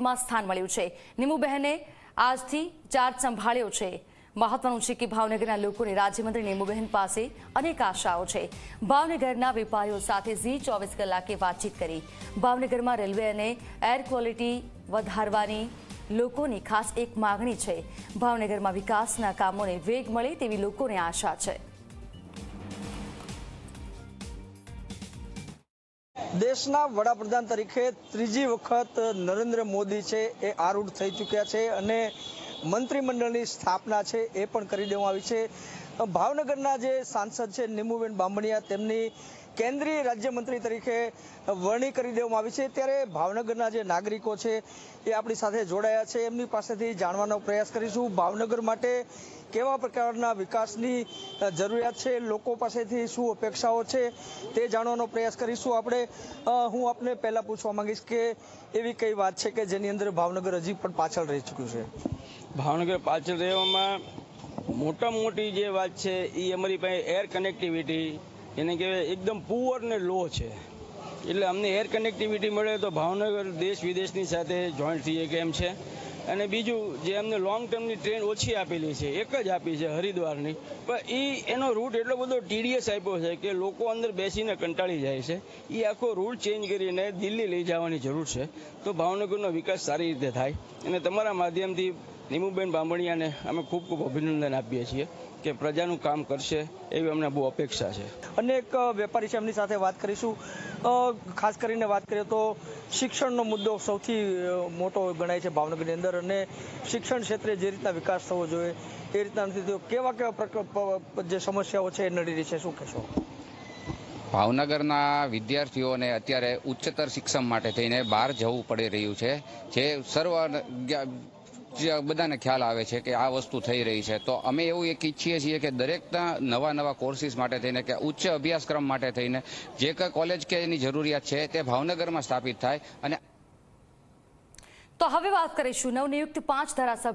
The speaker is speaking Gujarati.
કેબિનેટમાં સ્થાન મળ્યું છે. નીમુબહેને આજથી ચાર્જ સંભાળ્યો છે. મહત્વનું છે કે ભાવનગરના લોકોને રાજ્યમંત્રી નીમુબહેન પાસે અનેક આશાઓ છે. ભાવનગરના વેપારીઓ સાથે ઝી ચોવીસ કલાકે વાતચીત કરી. ભાવનગરમાં રેલવે અને એર ક્વોલિટી વધારવાની લોકોની ખાસ એક માગણી છે. ભાવનગરમાં વિકાસના કામોને વેગ મળે તેવી લોકોને આશા છે. દેશના વડાપ્રધાન તરીકે ત્રીજી વખત નરેન્દ્ર મોદી છે એ આરૂઢ થઈ ચૂક્યા છે અને મંત્રીમંડળની સ્થાપના છે એ પણ કરી દેવામાં આવી છે. ભાવનગરના જે સાંસદ છે નિમુબેન બામણિયા, તેમની કેન્દ્રીય રાજ્યમંત્રી તરીકે વરણી કરી દેવામાં આવી છે. ત્યારે ભાવનગરના જે નાગરિકો છે એ આપણી સાથે જોડાયા છે. એમની પાસેથી જાણવાનો પ્રયાસ કરીશું. ભાવનગર માટે કેવા પ્રકારના વિકાસની જરૂરિયાત છે? લોકો પાસેથી શું અપેક્ષાઓ છે? તે જાણવાનો પ્રયાસ કરીશું આપણે. હું આપને પહેલાં પૂછવા માંગીશ કે એવી કઈ વાત છે કે જેની અંદર ભાવનગર હજી પણ પાછળ રહી ચૂક્યું છે? ભાવનગર પાછળ રહેવામાં મોટામાં મોટી જે વાત છે એ અમારી પાસે એર કનેક્ટિવિટી એને કહેવાય એકદમ પુઅર ને લો છે. એટલે અમને એર કનેક્ટિવિટી મળે તો ભાવનગર દેશ વિદેશની સાથે જોઈન્ટ થઈએ એમ છે. અને બીજું, જે અમને લોંગ ટર્મની ટ્રેન ઓછી આપેલી છે, એક જ આપી છે હરિદ્વારની, પણ એ એનો રૂટ એટલો બધો ટીડીએસ આપ્યો છે કે લોકો અંદર બેસીને કંટાળી જાય છે. એ આખો રૂટ ચેન્જ કરીને દિલ્હી લઈ જવાની જરૂર છે. તો ભાવનગરનો વિકાસ સારી રીતે થાય. અને તમારા માધ્યમથી નીમુબેન બામણિયાને અમે ખૂબ ખૂબ અભિનંદન આપીએ છીએ કે પ્રજાનું કામ કરશે એવી અમને બહુ અપેક્ષા છે. અનેક વેપારી છે એમની સાથે વાત કરીશું. ખાસ કરીને વાત કરીએ તો શિક્ષણનો મુદ્દો સૌથી મોટો ગણાય છે ભાવનગરની અંદર અને શિક્ષણ ક્ષેત્રે જે રીતના વિકાસ થવો જોઈએ એ રીતના નથી થયો. કેવા કેવા જે સમસ્યાઓ છે એ નડી રહી છે શું કહેશો? ભાવનગરના વિદ્યાર્થીઓને અત્યારે ઉચ્ચતર શિક્ષણ માટે થઈને બહાર જવું પડી રહ્યું છે. જે સર્વ બધાને ખ્યાલ આવે છે કે આ વસ્તુ થઈ રહી છે. તો અમે એવું એક ઈચ્છીએ છીએ કે દરેકના નવા નવા કોર્સિસ માટે થઈને કે ઉચ્ચ અભ્યાસક્રમ માટે થઈને જે કંઈ કોલેજ કે એની જરૂરિયાત છે તે ભાવનગરમાં સ્થાપિત થાય અને તો હવે વાત કરીશું નવનિયુક્ત પાંચ ધારાસભ્યો